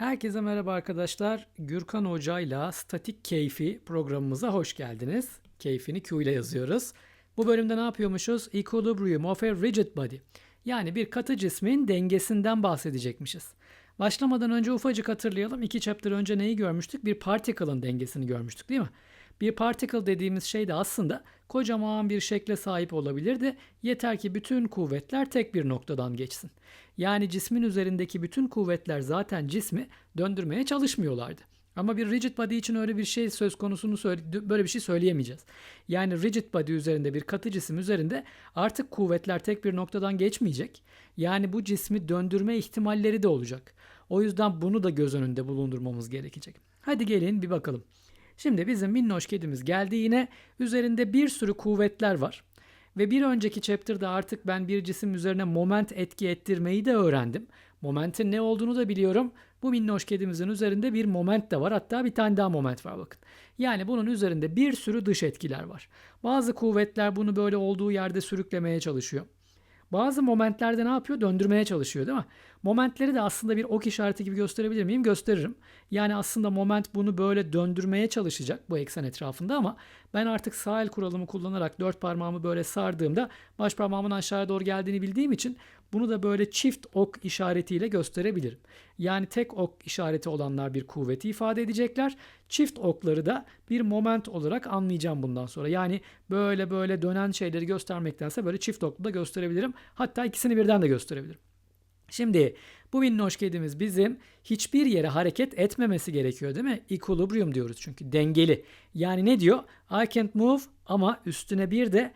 Herkese merhaba arkadaşlar. Gürkan Hoca'yla Statik Keyfi programımıza hoş geldiniz. Keyfini Q ile yazıyoruz. Bu bölümde ne yapıyormuşuz? Equilibrium of a rigid body. Yani bir katı cismin dengesinden bahsedecekmişiz. Başlamadan önce ufacık hatırlayalım. İki chapter önce neyi görmüştük? Bir particle'ın dengesini görmüştük değil mi? Bir particle dediğimiz şey de aslında kocaman bir şekle sahip olabilirdi. Yeter ki bütün kuvvetler tek bir noktadan geçsin. Yani cismin üzerindeki bütün kuvvetler zaten cismi döndürmeye çalışmıyorlardı. Ama bir rigid body için öyle bir şey söz konusunu söyle, böyle bir şey söyleyemeyeceğiz. Yani rigid body üzerinde bir katı cisim üzerinde artık kuvvetler tek bir noktadan geçmeyecek. Yani bu cismi döndürme ihtimalleri de olacak. O yüzden bunu da göz önünde bulundurmamız gerekecek. Hadi gelin bir bakalım. Şimdi bizim minnoş kedimiz geldi yine. Üzerinde bir sürü kuvvetler var. Ve bir önceki chapter'da artık ben bir cisim üzerine moment etki ettirmeyi de öğrendim. Momentin ne olduğunu da biliyorum. Bu minnoş kedimizin üzerinde bir moment de var. Hatta bir tane daha moment var bakın. Yani bunun üzerinde bir sürü dış etkiler var. Bazı kuvvetler bunu böyle olduğu yerde sürüklemeye çalışıyor. Bazı momentlerde ne yapıyor? Döndürmeye çalışıyor değil mi? Momentleri de aslında bir ok işareti gibi gösterebilir miyim? Gösteririm. Yani aslında moment bunu böyle döndürmeye çalışacak bu eksen etrafında ama ben artık sağ el kuralımı kullanarak dört parmağımı böyle sardığımda baş parmağımın aşağıya doğru geldiğini bildiğim için bunu da böyle çift ok işaretiyle gösterebilirim. Yani tek ok işareti olanlar bir kuvveti ifade edecekler. Çift okları da bir moment olarak anlayacağım bundan sonra. Yani böyle böyle dönen şeyleri göstermektense böyle çift oklu da gösterebilirim. Hatta ikisini birden de gösterebilirim. Şimdi bu minnoş kedimiz bizim hiçbir yere hareket etmemesi gerekiyor değil mi? Equilibrium diyoruz çünkü dengeli. Yani ne diyor? I can't move ama üstüne bir de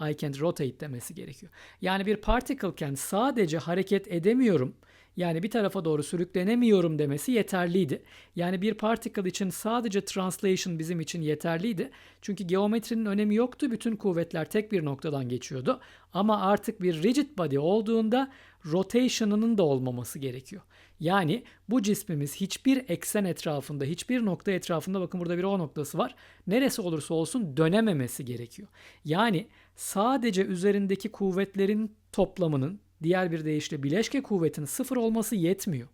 I can't rotate demesi gerekiyor. Yani bir particle'ken sadece hareket edemiyorum yani bir tarafa doğru sürüklenemiyorum demesi yeterliydi. Yani bir particle için sadece translation bizim için yeterliydi. Çünkü geometrinin önemi yoktu. Bütün kuvvetler tek bir noktadan geçiyordu. Ama artık bir rigid body olduğunda rotation'ının da olmaması gerekiyor. Yani bu cismimiz hiçbir eksen etrafında, hiçbir nokta etrafında bakın burada bir O noktası var. Neresi olursa olsun dönememesi gerekiyor. Yani sadece üzerindeki kuvvetlerin toplamının diğer bir deyişle bileşke kuvvetinin sıfır olması yetmiyor.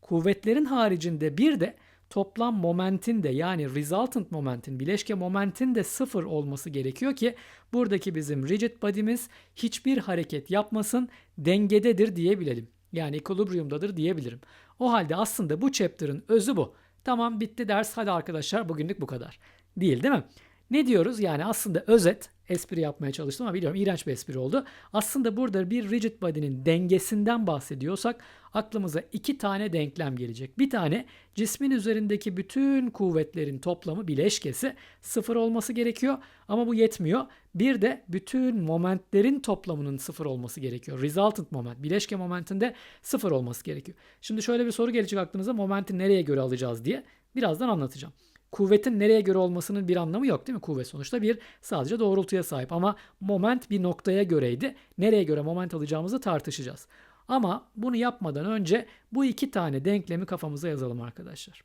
Kuvvetlerin haricinde bir de toplam momentin de yani resultant momentin, bileşke momentin de sıfır olması gerekiyor ki buradaki bizim rigid body'miz hiçbir hareket yapmasın, dengededir diyebilelim. Yani equilibrium'dadır diyebilirim. O halde aslında bu chapter'ın özü bu. Tamam bitti ders hadi arkadaşlar bugünlük bu kadar. Değil değil mi? Ne diyoruz? Yani aslında özet espri yapmaya çalıştım ama biliyorum iğrenç bir espri oldu. Aslında burada bir rigid body'nin dengesinden bahsediyorsak aklımıza iki tane denklem gelecek. Bir tane cismin üzerindeki bütün kuvvetlerin toplamı bileşkesi sıfır olması gerekiyor ama bu yetmiyor. Bir de bütün momentlerin toplamının sıfır olması gerekiyor. Resultant moment, bileşke momentinde sıfır olması gerekiyor. Şimdi şöyle bir soru gelecek aklınıza momenti nereye göre alacağız diye. Birazdan anlatacağım kuvvetin nereye göre olmasının bir anlamı yok değil mi? Kuvvet sonuçta bir sadece doğrultuya sahip ama moment bir noktaya göreydi. Nereye göre moment alacağımızı tartışacağız. Ama bunu yapmadan önce bu iki tane denklemi kafamıza yazalım arkadaşlar.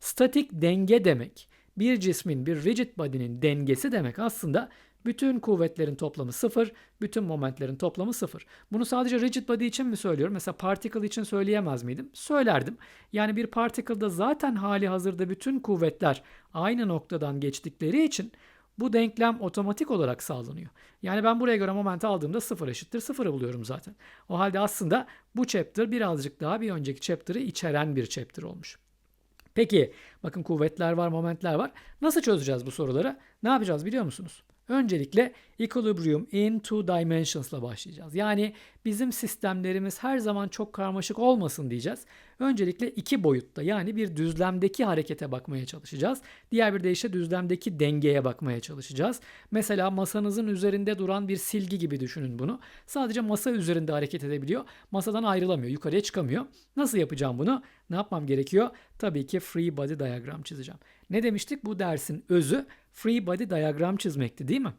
Statik denge demek bir cismin, bir rigid body'nin dengesi demek aslında bütün kuvvetlerin toplamı sıfır, bütün momentlerin toplamı sıfır. Bunu sadece rigid body için mi söylüyorum? Mesela particle için söyleyemez miydim? Söylerdim. Yani bir particle'da zaten hali hazırda bütün kuvvetler aynı noktadan geçtikleri için bu denklem otomatik olarak sağlanıyor. Yani ben buraya göre moment aldığımda sıfır eşittir sıfırı buluyorum zaten. O halde aslında bu chapter birazcık daha bir önceki chapter'ı içeren bir chapter olmuş. Peki bakın kuvvetler var, momentler var. Nasıl çözeceğiz bu soruları? Ne yapacağız biliyor musunuz? Öncelikle equilibrium in two dimensions ile başlayacağız. Yani bizim sistemlerimiz her zaman çok karmaşık olmasın diyeceğiz. Öncelikle iki boyutta yani bir düzlemdeki harekete bakmaya çalışacağız. Diğer bir deyişle düzlemdeki dengeye bakmaya çalışacağız. Mesela masanızın üzerinde duran bir silgi gibi düşünün bunu. Sadece masa üzerinde hareket edebiliyor. Masadan ayrılamıyor, yukarıya çıkamıyor. Nasıl yapacağım bunu? Ne yapmam gerekiyor? Tabii ki free body diagram çizeceğim. Ne demiştik? Bu dersin özü free body diagram çizmekti değil mi?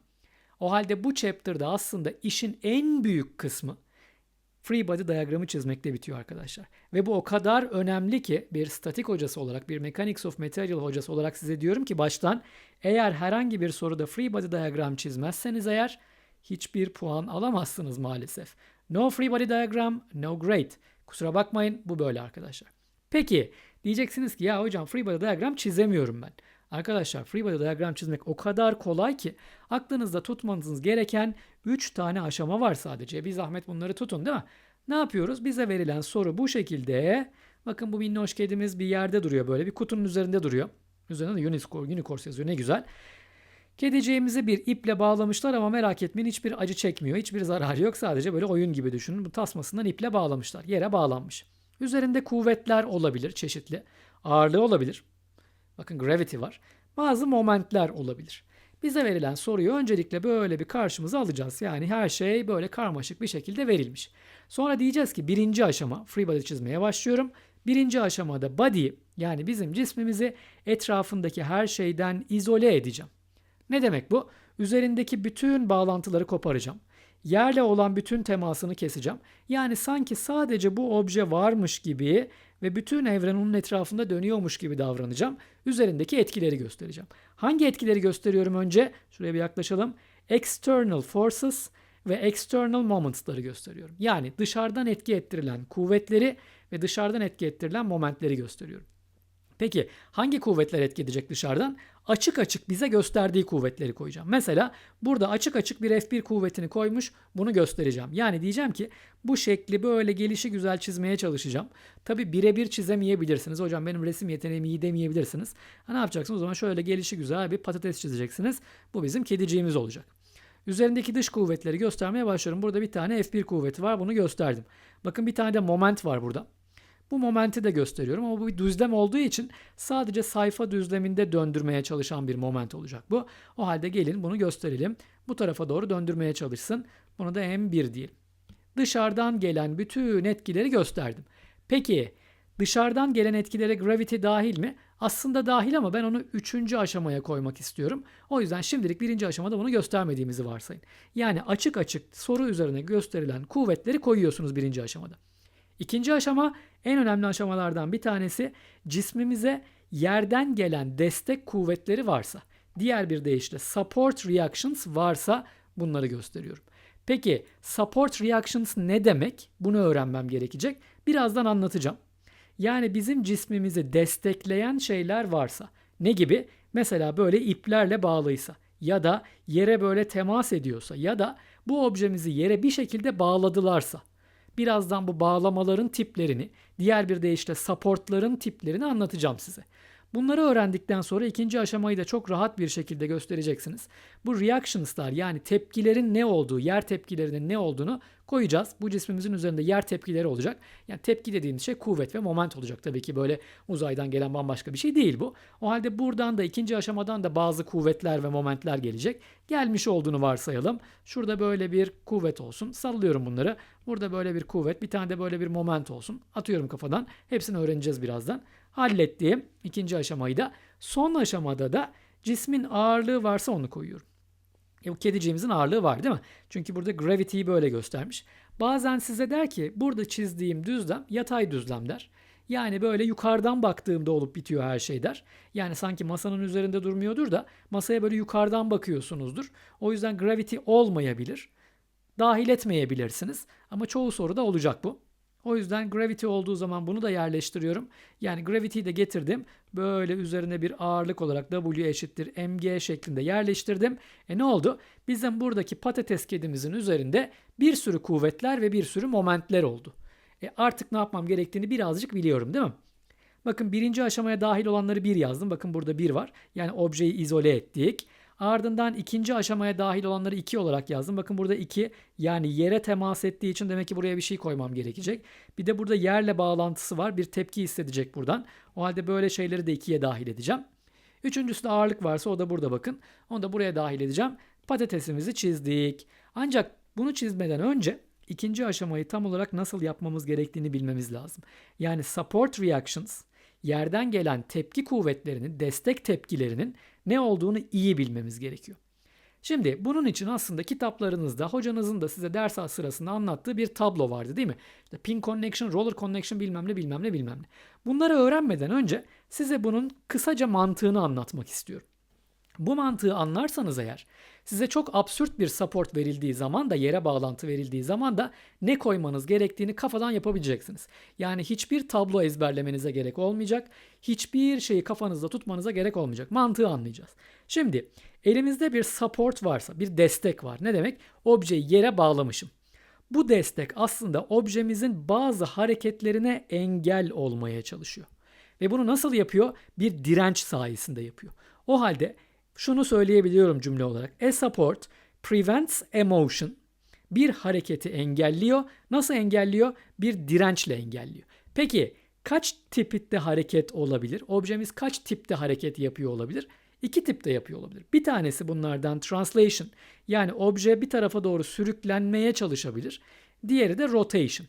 O halde bu chapter'da aslında işin en büyük kısmı free body diyagramı çizmekte bitiyor arkadaşlar. Ve bu o kadar önemli ki bir statik hocası olarak, bir mechanics of material hocası olarak size diyorum ki baştan eğer herhangi bir soruda free body diagram çizmezseniz eğer hiçbir puan alamazsınız maalesef. No free body diagram, no grade. Kusura bakmayın bu böyle arkadaşlar. Peki diyeceksiniz ki ya hocam free body diagram çizemiyorum ben. Arkadaşlar free body diagram çizmek o kadar kolay ki aklınızda tutmanız gereken 3 tane aşama var sadece. Bir zahmet bunları tutun değil mi? Ne yapıyoruz? Bize verilen soru bu şekilde. Bakın bu minnoş kedimiz bir yerde duruyor böyle. Bir kutunun üzerinde duruyor. Üzerinde de unicorn, unicorn yazıyor. Ne güzel. Kediciğimizi bir iple bağlamışlar ama merak etmeyin hiçbir acı çekmiyor. Hiçbir zararı yok. Sadece böyle oyun gibi düşünün. Bu tasmasından iple bağlamışlar. Yere bağlanmış. Üzerinde kuvvetler olabilir çeşitli. Ağırlığı olabilir. Bakın gravity var. Bazı momentler olabilir. Bize verilen soruyu öncelikle böyle bir karşımıza alacağız. Yani her şey böyle karmaşık bir şekilde verilmiş. Sonra diyeceğiz ki birinci aşama free body çizmeye başlıyorum. Birinci aşamada body yani bizim cismimizi etrafındaki her şeyden izole edeceğim. Ne demek bu? Üzerindeki bütün bağlantıları koparacağım. Yerle olan bütün temasını keseceğim. Yani sanki sadece bu obje varmış gibi ve bütün evren onun etrafında dönüyormuş gibi davranacağım. Üzerindeki etkileri göstereceğim. Hangi etkileri gösteriyorum önce? Şuraya bir yaklaşalım. External forces ve external moments'ları gösteriyorum. Yani dışarıdan etki ettirilen kuvvetleri ve dışarıdan etki ettirilen momentleri gösteriyorum. Peki hangi kuvvetler etki edecek dışarıdan? Açık açık bize gösterdiği kuvvetleri koyacağım. Mesela burada açık açık bir F1 kuvvetini koymuş bunu göstereceğim. Yani diyeceğim ki bu şekli böyle gelişi güzel çizmeye çalışacağım. Tabi birebir çizemeyebilirsiniz. Hocam benim resim yeteneğim iyi demeyebilirsiniz. Ha, ne yapacaksınız? O zaman şöyle gelişi güzel bir patates çizeceksiniz. Bu bizim kediciğimiz olacak. Üzerindeki dış kuvvetleri göstermeye başlıyorum. Burada bir tane F1 kuvveti var. Bunu gösterdim. Bakın bir tane de moment var burada. Bu momenti de gösteriyorum ama bu bir düzlem olduğu için sadece sayfa düzleminde döndürmeye çalışan bir moment olacak bu. O halde gelin bunu gösterelim. Bu tarafa doğru döndürmeye çalışsın. Bunu da M1 diyelim. Dışarıdan gelen bütün etkileri gösterdim. Peki dışarıdan gelen etkilere gravity dahil mi? Aslında dahil ama ben onu üçüncü aşamaya koymak istiyorum. O yüzden şimdilik birinci aşamada bunu göstermediğimizi varsayın. Yani açık açık soru üzerine gösterilen kuvvetleri koyuyorsunuz birinci aşamada. İkinci aşama en önemli aşamalardan bir tanesi cismimize yerden gelen destek kuvvetleri varsa, diğer bir deyişle support reactions varsa bunları gösteriyorum. Peki support reactions ne demek? Bunu öğrenmem gerekecek. Birazdan anlatacağım. Yani bizim cismimizi destekleyen şeyler varsa ne gibi? Mesela böyle iplerle bağlıysa ya da yere böyle temas ediyorsa ya da bu objemizi yere bir şekilde bağladılarsa Birazdan bu bağlamaların tiplerini, diğer bir deyişle supportların tiplerini anlatacağım size. Bunları öğrendikten sonra ikinci aşamayı da çok rahat bir şekilde göstereceksiniz. Bu reactions'lar yani tepkilerin ne olduğu, yer tepkilerinin ne olduğunu koyacağız. Bu cismimizin üzerinde yer tepkileri olacak. Yani tepki dediğimiz şey kuvvet ve moment olacak. Tabii ki böyle uzaydan gelen bambaşka bir şey değil bu. O halde buradan da ikinci aşamadan da bazı kuvvetler ve momentler gelecek. Gelmiş olduğunu varsayalım. Şurada böyle bir kuvvet olsun. Sallıyorum bunları. Burada böyle bir kuvvet, bir tane de böyle bir moment olsun. Atıyorum kafadan. Hepsini öğreneceğiz birazdan. Hallettiğim ikinci aşamayı da son aşamada da cismin ağırlığı varsa onu koyuyorum. E, bu kediciğimizin ağırlığı var değil mi? Çünkü burada gravity'yi böyle göstermiş. Bazen size der ki burada çizdiğim düzlem yatay düzlem der. Yani böyle yukarıdan baktığımda olup bitiyor her şey der. Yani sanki masanın üzerinde durmuyordur da masaya böyle yukarıdan bakıyorsunuzdur. O yüzden gravity olmayabilir. Dahil etmeyebilirsiniz. Ama çoğu soruda olacak bu. O yüzden gravity olduğu zaman bunu da yerleştiriyorum. Yani gravity'yi de getirdim. Böyle üzerine bir ağırlık olarak W eşittir mg şeklinde yerleştirdim. E ne oldu? Bizim buradaki patates kedimizin üzerinde bir sürü kuvvetler ve bir sürü momentler oldu. E artık ne yapmam gerektiğini birazcık biliyorum değil mi? Bakın birinci aşamaya dahil olanları bir yazdım. Bakın burada bir var. Yani objeyi izole ettik. Ardından ikinci aşamaya dahil olanları 2 olarak yazdım. Bakın burada 2 yani yere temas ettiği için demek ki buraya bir şey koymam gerekecek. Bir de burada yerle bağlantısı var. Bir tepki hissedecek buradan. O halde böyle şeyleri de 2'ye dahil edeceğim. Üçüncüsü de ağırlık varsa o da burada bakın. Onu da buraya dahil edeceğim. Patatesimizi çizdik. Ancak bunu çizmeden önce ikinci aşamayı tam olarak nasıl yapmamız gerektiğini bilmemiz lazım. Yani support reactions yerden gelen tepki kuvvetlerinin, destek tepkilerinin ne olduğunu iyi bilmemiz gerekiyor. Şimdi bunun için aslında kitaplarınızda hocanızın da size ders sırasında anlattığı bir tablo vardı değil mi? İşte pin connection, roller connection bilmem ne bilmem ne bilmem ne. Bunları öğrenmeden önce size bunun kısaca mantığını anlatmak istiyorum. Bu mantığı anlarsanız eğer size çok absürt bir support verildiği zaman da yere bağlantı verildiği zaman da ne koymanız gerektiğini kafadan yapabileceksiniz. Yani hiçbir tablo ezberlemenize gerek olmayacak. Hiçbir şeyi kafanızda tutmanıza gerek olmayacak. Mantığı anlayacağız. Şimdi elimizde bir support varsa, bir destek var. Ne demek? Objeyi yere bağlamışım. Bu destek aslında objemizin bazı hareketlerine engel olmaya çalışıyor. Ve bunu nasıl yapıyor? Bir direnç sayesinde yapıyor. O halde şunu söyleyebiliyorum cümle olarak. A support prevents a motion. Bir hareketi engelliyor. Nasıl engelliyor? Bir dirençle engelliyor. Peki kaç tipte hareket olabilir? Objemiz kaç tipte hareket yapıyor olabilir? İki tipte yapıyor olabilir. Bir tanesi bunlardan translation. Yani obje bir tarafa doğru sürüklenmeye çalışabilir. Diğeri de rotation.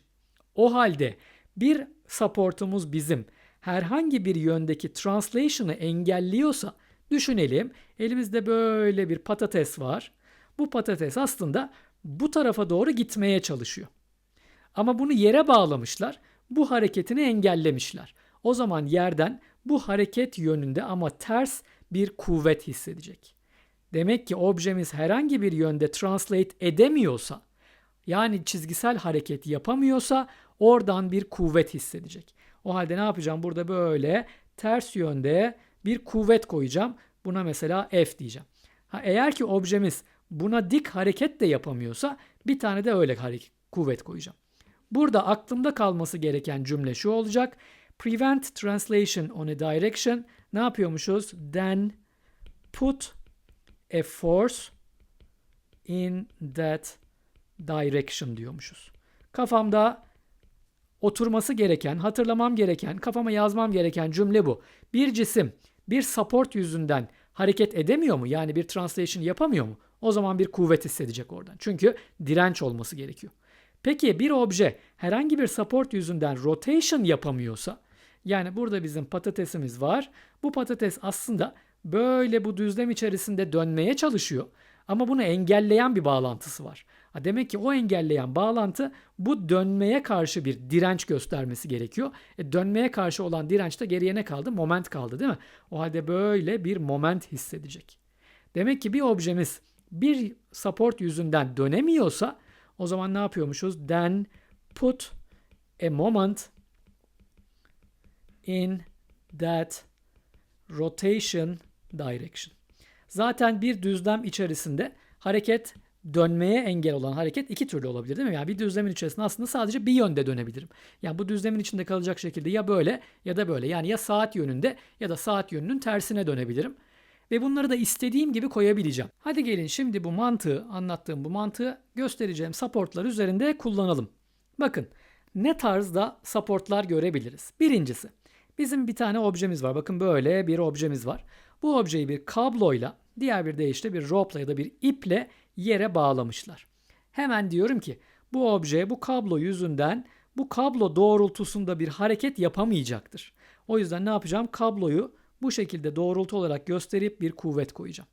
O halde bir supportumuz bizim herhangi bir yöndeki translation'ı engelliyorsa Düşünelim. Elimizde böyle bir patates var. Bu patates aslında bu tarafa doğru gitmeye çalışıyor. Ama bunu yere bağlamışlar. Bu hareketini engellemişler. O zaman yerden bu hareket yönünde ama ters bir kuvvet hissedecek. Demek ki objemiz herhangi bir yönde translate edemiyorsa, yani çizgisel hareket yapamıyorsa oradan bir kuvvet hissedecek. O halde ne yapacağım? Burada böyle ters yönde bir kuvvet koyacağım. Buna mesela F diyeceğim. Ha, eğer ki objemiz buna dik hareket de yapamıyorsa bir tane de öyle hareket, kuvvet koyacağım. Burada aklımda kalması gereken cümle şu olacak. Prevent translation on a direction. Ne yapıyormuşuz? Then put a force in that direction diyormuşuz. Kafamda oturması gereken, hatırlamam gereken, kafama yazmam gereken cümle bu. Bir cisim bir support yüzünden hareket edemiyor mu? Yani bir translation yapamıyor mu? O zaman bir kuvvet hissedecek oradan. Çünkü direnç olması gerekiyor. Peki bir obje herhangi bir support yüzünden rotation yapamıyorsa yani burada bizim patatesimiz var. Bu patates aslında böyle bu düzlem içerisinde dönmeye çalışıyor. Ama bunu engelleyen bir bağlantısı var. Ha demek ki o engelleyen bağlantı bu dönmeye karşı bir direnç göstermesi gerekiyor. E dönmeye karşı olan dirençte geriye ne kaldı? Moment kaldı değil mi? O halde böyle bir moment hissedecek. Demek ki bir objemiz bir support yüzünden dönemiyorsa o zaman ne yapıyormuşuz? Then put a moment in that rotation direction. Zaten bir düzlem içerisinde hareket dönmeye engel olan hareket iki türlü olabilir değil mi? Yani bir düzlemin içerisinde aslında sadece bir yönde dönebilirim. Yani bu düzlemin içinde kalacak şekilde ya böyle ya da böyle. Yani ya saat yönünde ya da saat yönünün tersine dönebilirim. Ve bunları da istediğim gibi koyabileceğim. Hadi gelin şimdi bu mantığı, anlattığım bu mantığı göstereceğim supportlar üzerinde kullanalım. Bakın ne tarzda supportlar görebiliriz. Birincisi bizim bir tane objemiz var. Bakın böyle bir objemiz var. Bu objeyi bir kabloyla diğer bir deyişle bir rope'la ya da bir iple yere bağlamışlar. Hemen diyorum ki bu obje bu kablo yüzünden bu kablo doğrultusunda bir hareket yapamayacaktır. O yüzden ne yapacağım? Kabloyu bu şekilde doğrultu olarak gösterip bir kuvvet koyacağım.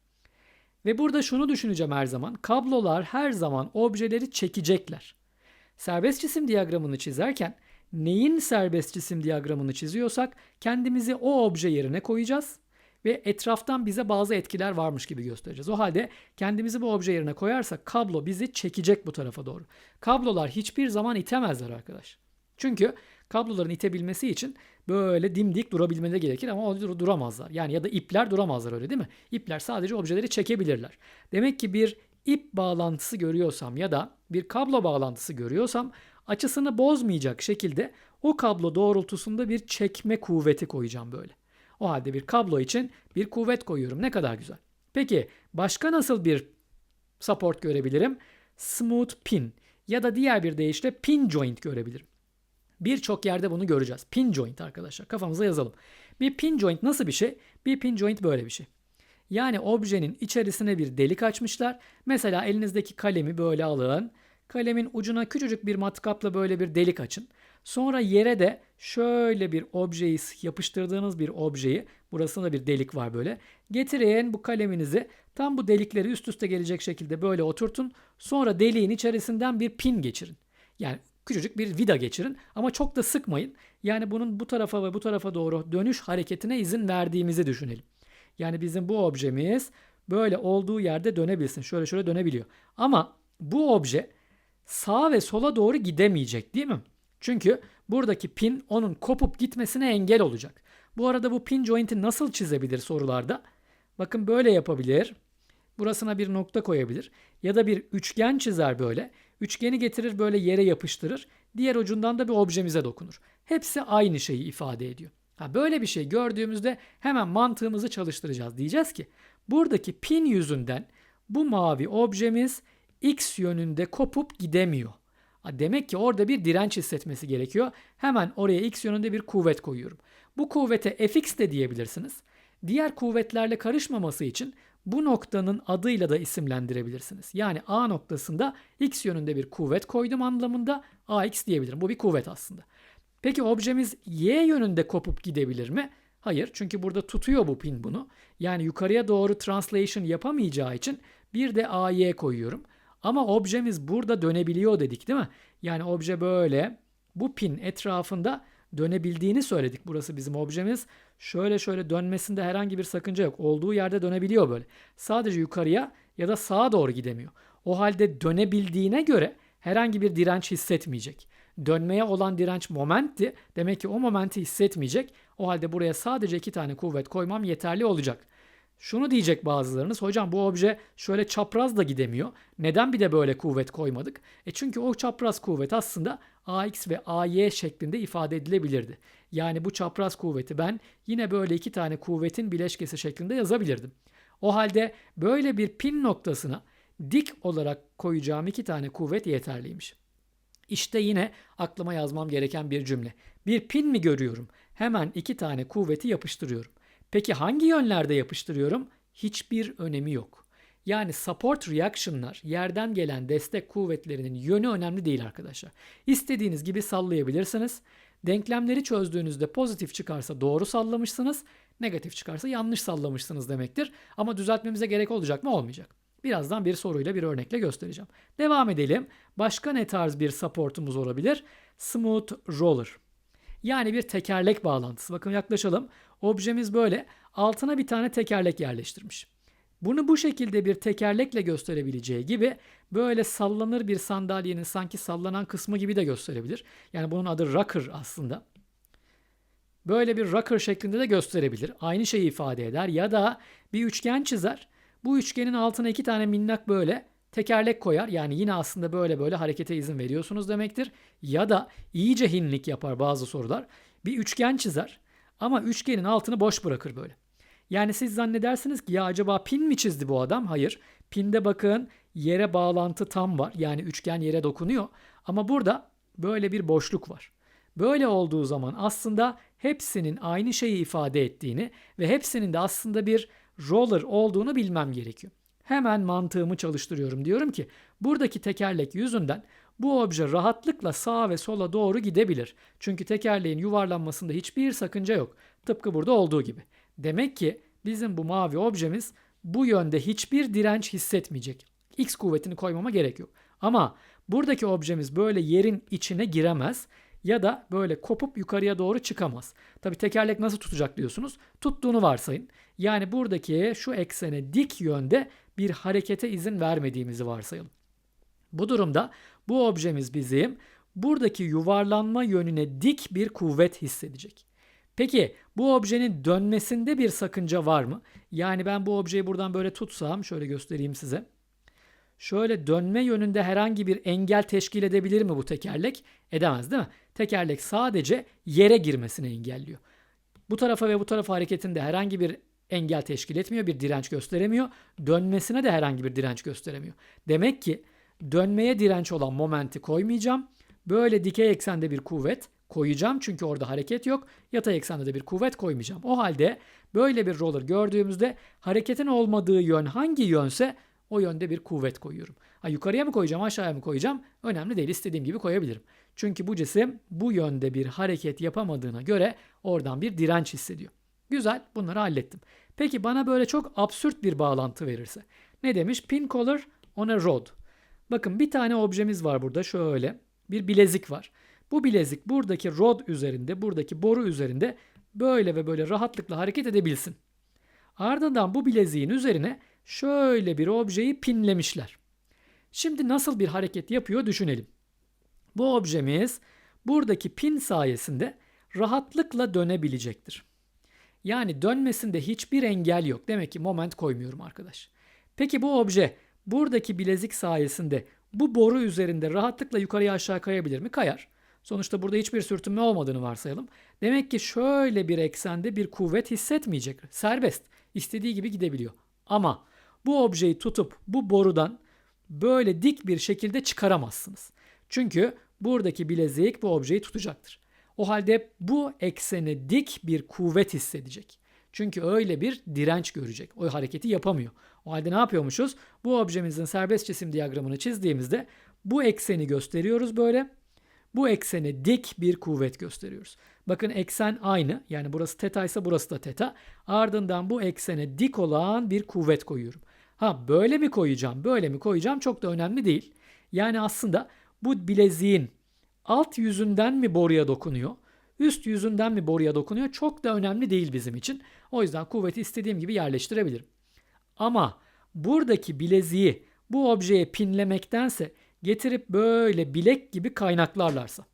Ve burada şunu düşüneceğim her zaman. Kablolar her zaman objeleri çekecekler. Serbest cisim diyagramını çizerken neyin serbest cisim diyagramını çiziyorsak kendimizi o obje yerine koyacağız ve etraftan bize bazı etkiler varmış gibi göstereceğiz. O halde kendimizi bu obje yerine koyarsak kablo bizi çekecek bu tarafa doğru. Kablolar hiçbir zaman itemezler arkadaş. Çünkü kabloların itebilmesi için böyle dimdik durabilmeleri gerekir ama o duramazlar. Yani ya da ipler duramazlar öyle değil mi? İpler sadece objeleri çekebilirler. Demek ki bir ip bağlantısı görüyorsam ya da bir kablo bağlantısı görüyorsam açısını bozmayacak şekilde o kablo doğrultusunda bir çekme kuvveti koyacağım böyle. O halde bir kablo için bir kuvvet koyuyorum. Ne kadar güzel. Peki başka nasıl bir support görebilirim? Smooth pin ya da diğer bir deyişle pin joint görebilirim. Birçok yerde bunu göreceğiz. Pin joint arkadaşlar. Kafamıza yazalım. Bir pin joint nasıl bir şey? Bir pin joint böyle bir şey. Yani objenin içerisine bir delik açmışlar. Mesela elinizdeki kalemi böyle alın. Kalemin ucuna küçücük bir matkapla böyle bir delik açın. Sonra yere de şöyle bir objeyi yapıştırdığınız bir objeyi burasında bir delik var böyle. Getirin bu kaleminizi tam bu delikleri üst üste gelecek şekilde böyle oturtun. Sonra deliğin içerisinden bir pin geçirin. Yani küçücük bir vida geçirin ama çok da sıkmayın. Yani bunun bu tarafa ve bu tarafa doğru dönüş hareketine izin verdiğimizi düşünelim. Yani bizim bu objemiz böyle olduğu yerde dönebilsin. Şöyle şöyle dönebiliyor. Ama bu obje sağa ve sola doğru gidemeyecek değil mi? Çünkü buradaki pin onun kopup gitmesine engel olacak. Bu arada bu pin joint'i nasıl çizebilir sorularda? Bakın böyle yapabilir. Burasına bir nokta koyabilir. Ya da bir üçgen çizer böyle. Üçgeni getirir böyle yere yapıştırır. Diğer ucundan da bir objemize dokunur. Hepsi aynı şeyi ifade ediyor. Ha, böyle bir şey gördüğümüzde hemen mantığımızı çalıştıracağız. Diyeceğiz ki buradaki pin yüzünden bu mavi objemiz x yönünde kopup gidemiyor. Demek ki orada bir direnç hissetmesi gerekiyor. Hemen oraya x yönünde bir kuvvet koyuyorum. Bu kuvvete fx de diyebilirsiniz. Diğer kuvvetlerle karışmaması için bu noktanın adıyla da isimlendirebilirsiniz. Yani A noktasında x yönünde bir kuvvet koydum anlamında AX diyebilirim. Bu bir kuvvet aslında. Peki objemiz y yönünde kopup gidebilir mi? Hayır çünkü burada tutuyor bu pin bunu. Yani yukarıya doğru translation yapamayacağı için bir de AY koyuyorum. Ama objemiz burada dönebiliyor dedik değil mi? Yani obje böyle bu pin etrafında dönebildiğini söyledik. Burası bizim objemiz. Şöyle şöyle dönmesinde herhangi bir sakınca yok. Olduğu yerde dönebiliyor böyle. Sadece yukarıya ya da sağa doğru gidemiyor. O halde dönebildiğine göre herhangi bir direnç hissetmeyecek. Dönmeye olan direnç momentti. Demek ki o momenti hissetmeyecek. O halde buraya sadece iki tane kuvvet koymam yeterli olacak. Şunu diyecek bazılarınız. Hocam bu obje şöyle çapraz da gidemiyor. Neden bir de böyle kuvvet koymadık? E çünkü o çapraz kuvvet aslında AX ve AY şeklinde ifade edilebilirdi. Yani bu çapraz kuvveti ben yine böyle iki tane kuvvetin bileşkesi şeklinde yazabilirdim. O halde böyle bir pin noktasına dik olarak koyacağım iki tane kuvvet yeterliymiş. İşte yine aklıma yazmam gereken bir cümle. Bir pin mi görüyorum? Hemen iki tane kuvveti yapıştırıyorum. Peki hangi yönlerde yapıştırıyorum? Hiçbir önemi yok. Yani support reaction'lar yerden gelen destek kuvvetlerinin yönü önemli değil arkadaşlar. İstediğiniz gibi sallayabilirsiniz. Denklemleri çözdüğünüzde pozitif çıkarsa doğru sallamışsınız, negatif çıkarsa yanlış sallamışsınız demektir. Ama düzeltmemize gerek olacak mı? Olmayacak. Birazdan bir soruyla bir örnekle göstereceğim. Devam edelim. Başka ne tarz bir supportumuz olabilir? Smooth roller. Yani bir tekerlek bağlantısı. Bakın yaklaşalım. Objemiz böyle. Altına bir tane tekerlek yerleştirmiş. Bunu bu şekilde bir tekerlekle gösterebileceği gibi böyle sallanır bir sandalyenin sanki sallanan kısmı gibi de gösterebilir. Yani bunun adı rocker aslında. Böyle bir rocker şeklinde de gösterebilir. Aynı şeyi ifade eder. Ya da bir üçgen çizer. Bu üçgenin altına iki tane minnak böyle tekerlek koyar. Yani yine aslında böyle böyle harekete izin veriyorsunuz demektir. Ya da iyice hinlik yapar bazı sorular. Bir üçgen çizer ama üçgenin altını boş bırakır böyle. Yani siz zannedersiniz ki ya acaba pin mi çizdi bu adam? Hayır. Pinde bakın yere bağlantı tam var. Yani üçgen yere dokunuyor. Ama burada böyle bir boşluk var. Böyle olduğu zaman aslında hepsinin aynı şeyi ifade ettiğini ve hepsinin de aslında bir roller olduğunu bilmem gerekiyor. Hemen mantığımı çalıştırıyorum. Diyorum ki buradaki tekerlek yüzünden bu obje rahatlıkla sağa ve sola doğru gidebilir. Çünkü tekerleğin yuvarlanmasında hiçbir sakınca yok. Tıpkı burada olduğu gibi. Demek ki bizim bu mavi objemiz bu yönde hiçbir direnç hissetmeyecek. X kuvvetini koymama gerek yok. Ama buradaki objemiz böyle yerin içine giremez ya da böyle kopup yukarıya doğru çıkamaz. Tabi tekerlek nasıl tutacak diyorsunuz. Tuttuğunu varsayın. Yani buradaki şu eksene dik yönde bir harekete izin vermediğimizi varsayalım. Bu durumda bu objemiz bizim buradaki yuvarlanma yönüne dik bir kuvvet hissedecek. Peki bu objenin dönmesinde bir sakınca var mı? Yani ben bu objeyi buradan böyle tutsam şöyle göstereyim size. Şöyle dönme yönünde herhangi bir engel teşkil edebilir mi bu tekerlek? Edemez değil mi? Tekerlek sadece yere girmesini engelliyor. Bu tarafa ve bu tarafa hareketinde herhangi bir engel teşkil etmiyor, bir direnç gösteremiyor. Dönmesine de herhangi bir direnç gösteremiyor. Demek ki dönmeye direnç olan momenti koymayacağım. Böyle dikey eksende bir kuvvet koyacağım çünkü orada hareket yok. Yatay eksende de bir kuvvet koymayacağım. O halde böyle bir roller gördüğümüzde hareketin olmadığı yön hangi yönse o yönde bir kuvvet koyuyorum. Ha, yukarıya mı koyacağım aşağıya mı koyacağım önemli değil istediğim gibi koyabilirim. Çünkü bu cisim bu yönde bir hareket yapamadığına göre oradan bir direnç hissediyor. Güzel bunları hallettim. Peki bana böyle çok absürt bir bağlantı verirse. Ne demiş? Pin collar on a rod. Bakın bir tane objemiz var burada şöyle. Bir bilezik var. Bu bilezik buradaki rod üzerinde, buradaki boru üzerinde böyle ve böyle rahatlıkla hareket edebilsin. Ardından bu bileziğin üzerine şöyle bir objeyi pinlemişler. Şimdi nasıl bir hareket yapıyor düşünelim. Bu objemiz buradaki pin sayesinde rahatlıkla dönebilecektir. Yani dönmesinde hiçbir engel yok. Demek ki moment koymuyorum arkadaş. Peki bu obje buradaki bilezik sayesinde bu boru üzerinde rahatlıkla yukarıya aşağı kayabilir mi? Kayar. Sonuçta burada hiçbir sürtünme olmadığını varsayalım. Demek ki şöyle bir eksende bir kuvvet hissetmeyecek. Serbest. istediği gibi gidebiliyor. Ama bu objeyi tutup bu borudan böyle dik bir şekilde çıkaramazsınız. Çünkü buradaki bilezik bu objeyi tutacaktır. O halde bu eksene dik bir kuvvet hissedecek. Çünkü öyle bir direnç görecek. O hareketi yapamıyor. O halde ne yapıyormuşuz? Bu objemizin serbest cisim diyagramını çizdiğimizde bu ekseni gösteriyoruz böyle. Bu eksene dik bir kuvvet gösteriyoruz. Bakın eksen aynı. Yani burası teta ise burası da teta. Ardından bu eksene dik olan bir kuvvet koyuyorum. Ha böyle mi koyacağım, böyle mi koyacağım çok da önemli değil. Yani aslında bu bileziğin alt yüzünden mi boruya dokunuyor, üst yüzünden mi boruya dokunuyor çok da önemli değil bizim için. O yüzden kuvveti istediğim gibi yerleştirebilirim. Ama buradaki bileziği bu objeye pinlemektense getirip böyle bilek gibi kaynaklarlarsa.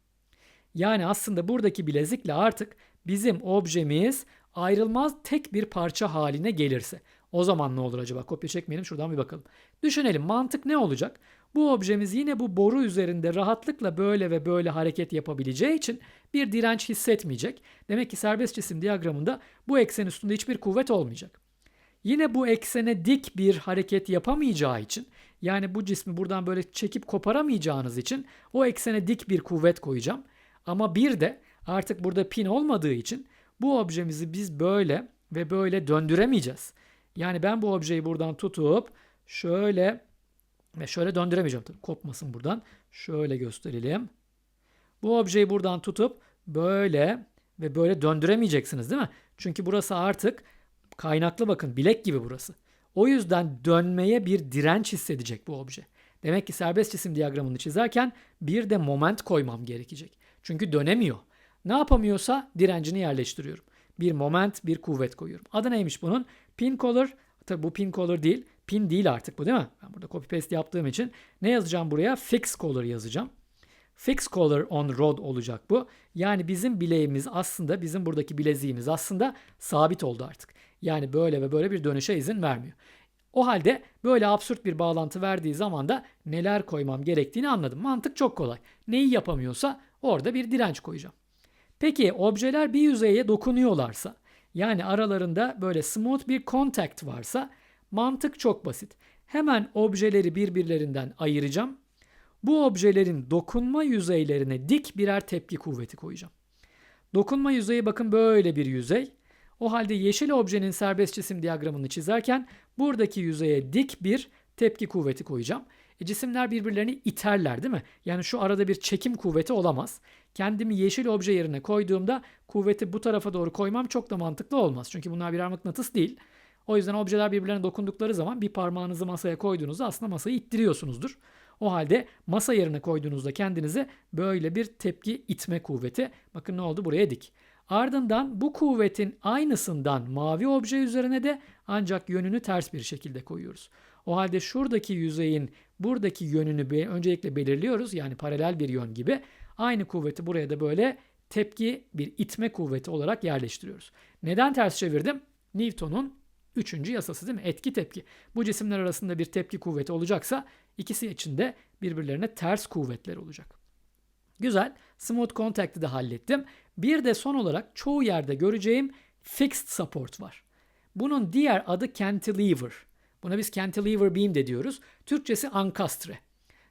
Yani aslında buradaki bilezikle artık bizim objemiz ayrılmaz tek bir parça haline gelirse. O zaman ne olur acaba? Kopya çekmeyelim şuradan bir bakalım. Düşünelim mantık ne olacak? Bu objemiz yine bu boru üzerinde rahatlıkla böyle ve böyle hareket yapabileceği için bir direnç hissetmeyecek. Demek ki serbest cisim diyagramında bu eksen üstünde hiçbir kuvvet olmayacak. Yine bu eksene dik bir hareket yapamayacağı için yani bu cismi buradan böyle çekip koparamayacağınız için o eksene dik bir kuvvet koyacağım. Ama bir de artık burada pin olmadığı için bu objemizi biz böyle ve böyle döndüremeyeceğiz. Yani ben bu objeyi buradan tutup şöyle ve şöyle döndüremeyeceğim. Tabii kopmasın buradan. Şöyle gösterelim. Bu objeyi buradan tutup böyle ve böyle döndüremeyeceksiniz değil mi? Çünkü burası artık kaynaklı bakın bilek gibi burası. O yüzden dönmeye bir direnç hissedecek bu obje. Demek ki serbest cisim diyagramını çizerken bir de moment koymam gerekecek. Çünkü dönemiyor. Ne yapamıyorsa direncini yerleştiriyorum. Bir moment, bir kuvvet koyuyorum. Adı neymiş bunun? Pin collar. Tabi bu pin collar değil. Pin değil artık bu değil mi? Ben burada copy paste yaptığım için ne yazacağım buraya? Fix collar yazacağım. Fix collar on rod olacak bu. Yani bizim bileğimiz aslında bizim buradaki bileziğimiz aslında sabit oldu artık. Yani böyle ve böyle bir dönüşe izin vermiyor. O halde böyle absürt bir bağlantı verdiği zaman da neler koymam gerektiğini anladım. Mantık çok kolay. Neyi yapamıyorsa orada bir direnç koyacağım. Peki objeler bir yüzeye dokunuyorlarsa yani aralarında böyle smooth bir contact varsa mantık çok basit. Hemen objeleri birbirlerinden ayıracağım. Bu objelerin dokunma yüzeylerine dik birer tepki kuvveti koyacağım. Dokunma yüzeyi bakın böyle bir yüzey. O halde yeşil objenin serbest cisim diyagramını çizerken buradaki yüzeye dik bir tepki kuvveti koyacağım. E, cisimler birbirlerini iterler değil mi? Yani şu arada bir çekim kuvveti olamaz. Kendimi yeşil obje yerine koyduğumda kuvveti bu tarafa doğru koymam çok da mantıklı olmaz. Çünkü bunlar birer mıknatıs değil. O yüzden objeler birbirlerine dokundukları zaman bir parmağınızı masaya koyduğunuzda aslında masayı ittiriyorsunuzdur. O halde masa yerine koyduğunuzda kendinize böyle bir tepki itme kuvveti. Bakın ne oldu buraya dik. Ardından bu kuvvetin aynısından mavi obje üzerine de ancak yönünü ters bir şekilde koyuyoruz. O halde şuradaki yüzeyin buradaki yönünü öncelikle belirliyoruz. Yani paralel bir yön gibi. Aynı kuvveti buraya da böyle tepki bir itme kuvveti olarak yerleştiriyoruz. Neden ters çevirdim? Newton'un üçüncü yasası değil mi? Etki tepki. Bu cisimler arasında bir tepki kuvveti olacaksa ikisi için de birbirlerine ters kuvvetler olacak. Güzel. Smooth Contact'ı da hallettim. Bir de son olarak çoğu yerde göreceğim Fixed Support var. Bunun diğer adı Cantilever. Buna biz Cantilever Beam de diyoruz. Türkçesi ankastre.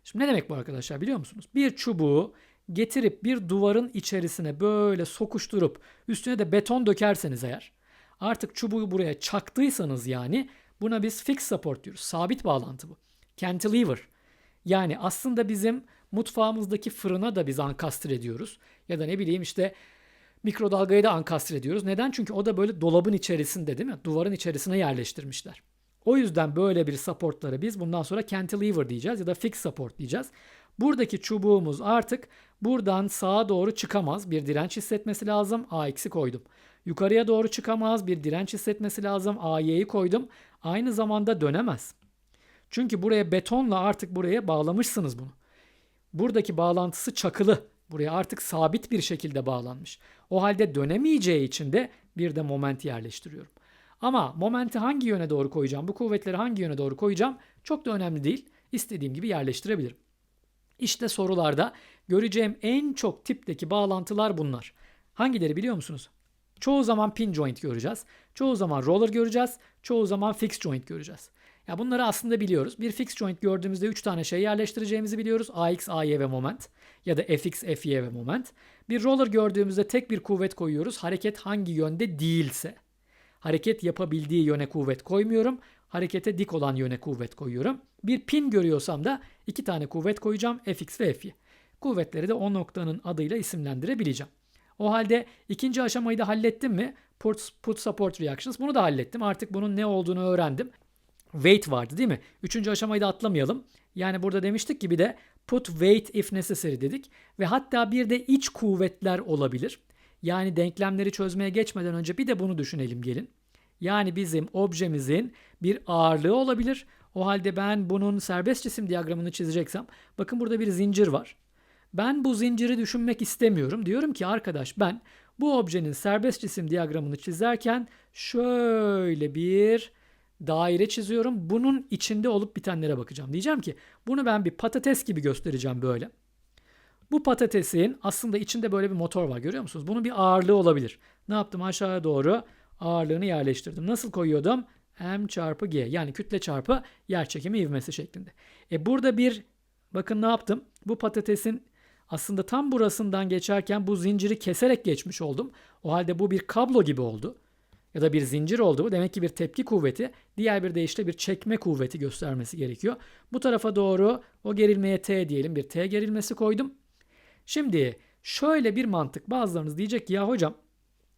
Şimdi ne demek bu arkadaşlar biliyor musunuz? Bir çubuğu getirip bir duvarın içerisine böyle sokuşturup üstüne de beton dökerseniz eğer artık çubuğu buraya çaktıysanız yani buna biz fixed support diyoruz. Sabit bağlantı bu. Cantilever. Yani aslında bizim mutfağımızdaki fırına da biz ankastre ediyoruz. Ya da ne bileyim işte mikrodalgayı da ankastre ediyoruz. Neden? Çünkü o da böyle dolabın içerisinde değil mi? Duvarın içerisine yerleştirmişler. O yüzden böyle bir supportları biz bundan sonra cantilever diyeceğiz ya da fixed support diyeceğiz. Buradaki çubuğumuz artık buradan sağa doğru çıkamaz. Bir direnç hissetmesi lazım. A eksi koydum. Yukarıya doğru çıkamaz. Bir direnç hissetmesi lazım. AY'yi koydum. Aynı zamanda dönemez. Çünkü buraya betonla artık buraya bağlamışsınız bunu. Buradaki bağlantısı çakılı. Buraya artık sabit bir şekilde bağlanmış. O halde dönemeyeceği için de bir de moment yerleştiriyorum. Ama momenti hangi yöne doğru koyacağım, bu kuvvetleri hangi yöne doğru koyacağım çok da önemli değil. İstediğim gibi yerleştirebilirim. İşte sorularda göreceğim en çok tipteki bağlantılar bunlar. Hangileri biliyor musunuz? Çoğu zaman pin joint göreceğiz. Çoğu zaman roller göreceğiz. Çoğu zaman fixed joint göreceğiz. Ya bunları aslında biliyoruz. Bir fixed joint gördüğümüzde 3 tane şey yerleştireceğimizi biliyoruz. AX, AY ve moment ya da FX, FY ve moment. Bir roller gördüğümüzde tek bir kuvvet koyuyoruz. Hareket hangi yönde değilse. Hareket yapabildiği yöne kuvvet koymuyorum. Harekete dik olan yöne kuvvet koyuyorum. Bir pin görüyorsam da iki tane kuvvet koyacağım. FX ve FY. Kuvvetleri de o noktanın adıyla isimlendirebileceğim. O halde ikinci aşamayı da hallettim mi? Put, put support reactions. Bunu da hallettim. Artık bunun ne olduğunu öğrendim. Weight vardı değil mi? Üçüncü aşamayı da atlamayalım. Yani burada demiştik ki bir de put weight if necessary dedik. Ve hatta bir de iç kuvvetler olabilir. Yani denklemleri çözmeye geçmeden önce bir de bunu düşünelim gelin. Yani bizim objemizin bir ağırlığı olabilir. O halde ben bunun serbest cisim diyagramını çizeceksem bakın burada bir zincir var. Ben bu zinciri düşünmek istemiyorum. Diyorum ki arkadaş ben bu objenin serbest cisim diyagramını çizerken şöyle bir daire çiziyorum. Bunun içinde olup bitenlere bakacağım. Diyeceğim ki bunu ben bir patates gibi göstereceğim böyle. Bu patatesin aslında içinde böyle bir motor var görüyor musunuz? Bunun bir ağırlığı olabilir. Ne yaptım aşağıya doğru ağırlığını yerleştirdim. Nasıl koyuyordum? M çarpı G yani kütle çarpı yer çekimi ivmesi şeklinde. E burada bir bakın ne yaptım? Bu patatesin aslında tam burasından geçerken bu zinciri keserek geçmiş oldum. O halde bu bir kablo gibi oldu. Ya da bir zincir oldu bu. Demek ki bir tepki kuvveti, diğer bir deyişle bir çekme kuvveti göstermesi gerekiyor. Bu tarafa doğru o gerilmeye T diyelim bir T gerilmesi koydum. Şimdi şöyle bir mantık bazılarınız diyecek ki ya hocam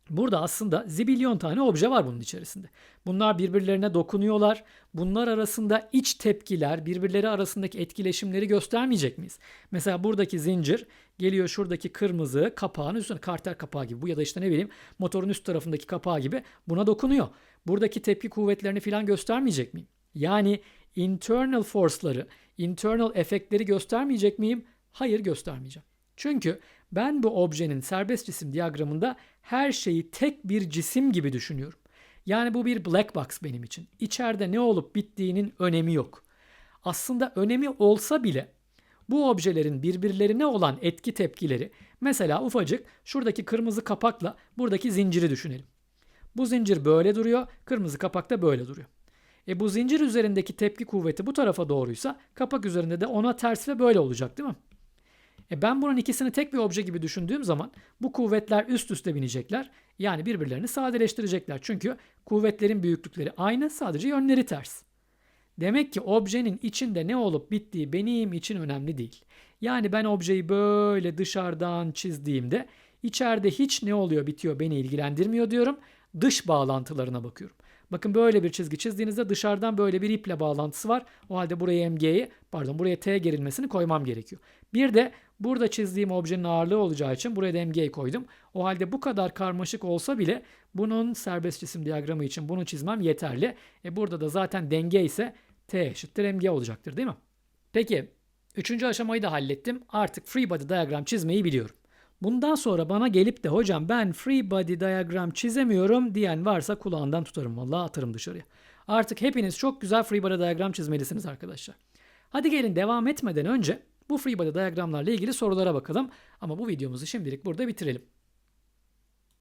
Burada aslında zibilyon tane obje var bunun içerisinde. Bunlar birbirlerine dokunuyorlar. Bunlar arasında iç tepkiler, birbirleri arasındaki etkileşimleri göstermeyecek miyiz? Mesela buradaki zincir geliyor şuradaki kırmızı kapağın üstüne karter kapağı gibi bu ya da işte ne bileyim motorun üst tarafındaki kapağı gibi buna dokunuyor. Buradaki tepki kuvvetlerini falan göstermeyecek miyim? Yani internal force'ları, internal efektleri göstermeyecek miyim? Hayır göstermeyeceğim. Çünkü ben bu objenin serbest cisim diyagramında her şeyi tek bir cisim gibi düşünüyorum. Yani bu bir black box benim için. İçeride ne olup bittiğinin önemi yok. Aslında önemi olsa bile bu objelerin birbirlerine olan etki tepkileri mesela ufacık şuradaki kırmızı kapakla buradaki zinciri düşünelim. Bu zincir böyle duruyor, kırmızı kapak da böyle duruyor. E bu zincir üzerindeki tepki kuvveti bu tarafa doğruysa kapak üzerinde de ona ters ve böyle olacak değil mi? E ben bunun ikisini tek bir obje gibi düşündüğüm zaman bu kuvvetler üst üste binecekler. Yani birbirlerini sadeleştirecekler. Çünkü kuvvetlerin büyüklükleri aynı sadece yönleri ters. Demek ki objenin içinde ne olup bittiği benim için önemli değil. Yani ben objeyi böyle dışarıdan çizdiğimde içeride hiç ne oluyor bitiyor beni ilgilendirmiyor diyorum. Dış bağlantılarına bakıyorum. Bakın böyle bir çizgi çizdiğinizde dışarıdan böyle bir iple bağlantısı var. O halde buraya MG'yi pardon buraya T gerilmesini koymam gerekiyor. Bir de burada çizdiğim objenin ağırlığı olacağı için buraya da MG'yi koydum. O halde bu kadar karmaşık olsa bile bunun serbest cisim diyagramı için bunu çizmem yeterli. E burada da zaten denge ise T eşittir MG olacaktır değil mi? Peki üçüncü aşamayı da hallettim. Artık free body diyagram çizmeyi biliyorum. Bundan sonra bana gelip de hocam ben free body diagram çizemiyorum diyen varsa kulağından tutarım vallahi atarım dışarıya. Artık hepiniz çok güzel free body diagram çizmelisiniz arkadaşlar. Hadi gelin devam etmeden önce bu free body diagramlarla ilgili sorulara bakalım. Ama bu videomuzu şimdilik burada bitirelim.